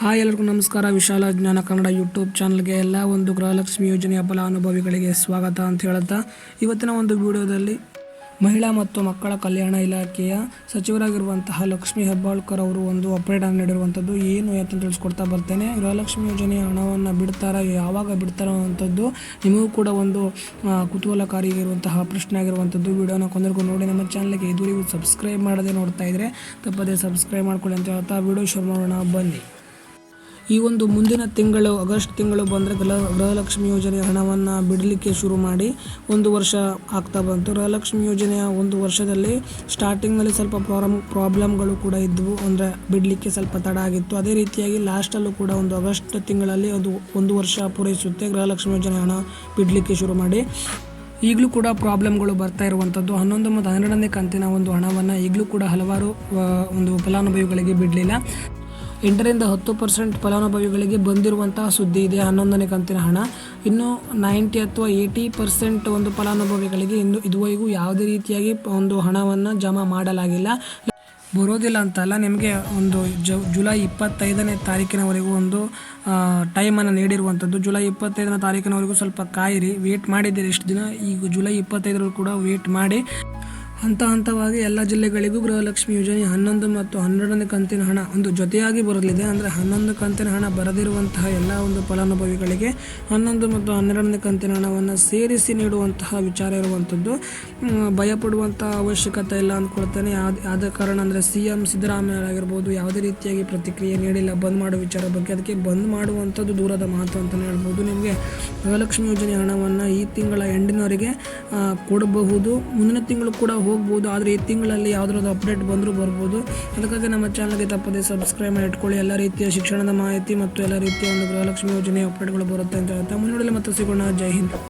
Hi ಎಲ್ಲರಿಗೂ ನಮಸ್ಕಾರ. ವಿಶಾಲ ಜ್ಞಾನ ಕನ್ನಡ ಯೂಟ್ಯೂಬ್ ಚಾನಲ್ಗೆ ಎಲ್ಲ ಒಂದು ಗೃಹಲಕ್ಷ್ಮಿ ಯೋಜನೆಯ ಫಲಾನುಭವಿಗಳಿಗೆ ಸ್ವಾಗತ ಅಂತ ಹೇಳುತ್ತಾ, ಇವತ್ತಿನ ಒಂದು ವಿಡಿಯೋದಲ್ಲಿ ಮಹಿಳಾ ಮತ್ತು ಮಕ್ಕಳ ಕಲ್ಯಾಣ ಇಲಾಖೆಯ ಸಚಿವರಾಗಿರುವಂತಹ ಲಕ್ಷ್ಮೀ ಹೆಬ್ಬಾಳ್ಕರ್ ಅವರು ಒಂದು ಅಪ್ಡೇಟ್ ಅನ್ನು ನೀಡಿರುವಂಥದ್ದು. ಏನು ಅಂತ ತಿಳಿಸ್ಕೊಡ್ತಾ ಬರ್ತೇನೆ. ಗೃಹಲಕ್ಷ್ಮಿ ಯೋಜನೆಯ ಹಣವನ್ನು ಬಿಡ್ತಾರ, ಯಾವಾಗ ಬಿಡ್ತಾರೋ ಅಂಥದ್ದು ನಿಮಗೂ ಕೂಡ ಒಂದು ಕುತೂಹಲಕಾರಿ ಕುತೂಹಲಕಾರಿಯಾಗಿರುವಂತಹ ಪ್ರಶ್ನೆ ಆಗಿರುವಂಥದ್ದು. ವಿಡಿಯೋನ ಕೊಂದರೆಗೂ ನೋಡಿ. ನಮ್ಮ ಚಾನಲ್ಗೆ ಇದುವರೆಗೂ ಸಬ್ಸ್ಕ್ರೈಬ್ ಮಾಡದೆ ನೋಡ್ತಾ ಇದ್ರೆ ತಪ್ಪದೇ ಸಬ್ಸ್ಕ್ರೈಬ್ ಮಾಡ್ಕೊಳ್ಳಿ ಅಂತ ಹೇಳ್ತಾ, ವಿಡಿಯೋ ಶುರು ಮಾಡೋಣ. ಬನ್ನಿ. ಈ ಒಂದು ಮುಂದಿನ ತಿಂಗಳು, ಆಗಸ್ಟ್ ತಿಂಗಳು ಬಂದರೆ ಗೃಹ, ಗೃಹಲಕ್ಷ್ಮಿ ಯೋಜನೆಯ ಹಣವನ್ನು ಬಿಡಲಿಕ್ಕೆ ಶುರು ಮಾಡಿ ಒಂದು ವರ್ಷ ಆಗ್ತಾ ಬಂತು. ಗೃಹಲಕ್ಷ್ಮಿ ಯೋಜನೆಯ ಒಂದು ವರ್ಷದಲ್ಲಿ ಸ್ಟಾರ್ಟಿಂಗ್ನಲ್ಲಿ ಸ್ವಲ್ಪ ಪ್ರಾಬ್ಲಮ್, ಪ್ರಾಬ್ಲಮ್ಗಳು ಕೂಡ ಇದ್ದವು ಅಂದರೆ ಬಿಡಲಿಕ್ಕೆ ಸ್ವಲ್ಪ ತಡ ಆಗಿತ್ತು. ಅದೇ ರೀತಿಯಾಗಿ ಲಾಸ್ಟಲ್ಲೂ ಕೂಡ ಒಂದು ಆಗಸ್ಟ್ ತಿಂಗಳಲ್ಲಿ ಅದು ಒಂದು ವರ್ಷ ಪೂರೈಸುತ್ತೆ. ಗೃಹಲಕ್ಷ್ಮಿ ಯೋಜನೆ ಹಣ ಬಿಡಲಿಕ್ಕೆ ಶುರು ಮಾಡಿ. ಈಗಲೂ ಕೂಡ ಪ್ರಾಬ್ಲಮ್ಗಳು ಬರ್ತಾ ಇರುವಂಥದ್ದು ಹನ್ನೊಂದು ಮತ್ತು ಹನ್ನೆರಡನೇ ಕಂತಿನ ಒಂದು ಹಣವನ್ನು ಈಗಲೂ ಕೂಡ ಹಲವಾರು ಒಂದು ಫಲಾನುಭವಿಗಳಿಗೆ ಬಿಡಲಿಲ್ಲ. ಎಂಟರಿಂದ ಹತ್ತು ಪರ್ಸೆಂಟ್ ಫಲಾನುಭವಿಗಳಿಗೆ ಬಂದಿರುವಂತಹ ಸುದ್ದಿ ಇದೆ. ಹನ್ನೊಂದನೇ ಕಂತಿನ ಹಣ. ಇನ್ನು ನೈಂಟಿ ಅಥವಾ ಏಯ್ಟಿ ಪರ್ಸೆಂಟ್ ಒಂದು ಫಲಾನುಭವಿಗಳಿಗೆ ಇನ್ನು ಇದುವರೆಗೂ ಯಾವುದೇ ರೀತಿಯಾಗಿ ಒಂದು ಹಣವನ್ನು ಜಮಾ ಮಾಡಲಾಗಿಲ್ಲ. ಬರೋದಿಲ್ಲ ಅಂತಲ್ಲ, ನಿಮಗೆ ಒಂದು ಜ, ಜುಲೈ ಇಪ್ಪತ್ತೈದನೇ ತಾರೀಕಿನವರೆಗೂ ಒಂದು ಟೈಮನ್ನು ನೀಡಿರುವಂಥದ್ದು. ಜುಲೈ ಇಪ್ಪತ್ತೈದನೇ ತಾರೀಕಿನವರೆಗೂ ಸ್ವಲ್ಪ ಕಾಯಿರಿ, ವೇಟ್ ಮಾಡಿದ್ದೀರಿ ಇಷ್ಟು ದಿನ. ಈಗ ಜುಲೈ ಇಪ್ಪತ್ತೈದರಲ್ಲೂ ಕೂಡ ವೇಟ್ ಮಾಡಿ. ಹಂತ ಹಂತವಾಗಿ ಎಲ್ಲ ಜಿಲ್ಲೆಗಳಿಗೂ ಗೃಹಲಕ್ಷ್ಮಿ ಯೋಜನೆ ಹನ್ನೊಂದು ಮತ್ತು ಹನ್ನೆರಡನೇ ಕಂತಿನ ಹಣ ಒಂದು ಜೊತೆಯಾಗಿ ಬರಲಿದೆ. ಅಂದರೆ ಹನ್ನೊಂದು ಕಂತಿನ ಹಣ ಬರದಿರುವಂತಹ ಎಲ್ಲ ಒಂದು ಫಲಾನುಭವಿಗಳಿಗೆ ಹನ್ನೊಂದು ಮತ್ತು ಹನ್ನೆರಡನೇ ಕಂತಿನ ಹಣವನ್ನು ಸೇರಿಸಿ ನೀಡುವಂತಹ ವಿಚಾರ ಇರುವಂಥದ್ದು. ಭಯಪಡುವಂಥ ಅವಶ್ಯಕತೆ ಇಲ್ಲ ಅಂದ್ಕೊಳ್ತೇನೆ. ಆದ ಕಾರಣ ಅಂದರೆ ಸಿ ಎಂ ಸಿದ್ದರಾಮಯ್ಯ ಆಗಿರ್ಬೋದು, ಯಾವುದೇ ರೀತಿಯಾಗಿ ಪ್ರತಿಕ್ರಿಯೆ ನೀಡಿಲ್ಲ, ಬಂದ್ ಮಾಡೋ ವಿಚಾರ ಬಗ್ಗೆ. ಅದಕ್ಕೆ ಬಂದ್ ಮಾಡುವಂಥದ್ದು ದೂರದ ಮಾತು ಅಂತಲೇ ಹೇಳ್ಬೋದು. ನಿಮಗೆ ಗೃಹಲಕ್ಷ್ಮಿ ಯೋಜನೆ ಹಣವನ್ನು ಈ ತಿಂಗಳ ಎಂಡಿನವರೆಗೆ ಕೊಡಬಹುದು. ಮುಂದಿನ ತಿಂಗಳು ಕೂಡ ಹೋಗ್ಬೋದು, ಆದರೆ ಈ ತಿಂಗಳಲ್ಲಿ ಯಾವುದಾದ್ರು ಅಪ್ಡೇಟ್ ಬಂದರೂ ಬರ್ಬೋದು. ಅದಕ್ಕಾಗಿ ನಮ್ಮ ಚಾನಲ್ಗೆ ತಪ್ಪದೆ ಸಬ್ಸ್ಕ್ರೈಬ್ ಮಾಡಿ ಇಟ್ಕೊಳ್ಳಿ. ಎಲ್ಲ ರೀತಿಯ ಶಿಕ್ಷಣದ ಮಾಹಿತಿ ಮತ್ತು ಎಲ್ಲ ರೀತಿಯ ಒಂದು ಗೃಹಲಕ್ಷ್ಮಿ ಯೋಜನೆಯ ಅಪ್ಡೇಟ್ಗಳು ಬರುತ್ತೆ ಅಂತ ಹೇಳ್ತಾ. ಮುನ್ನೋಡಲಿ ಮತ್ತೆ ಸಿಗೋಣ. ಜೈ ಹಿಂದ್.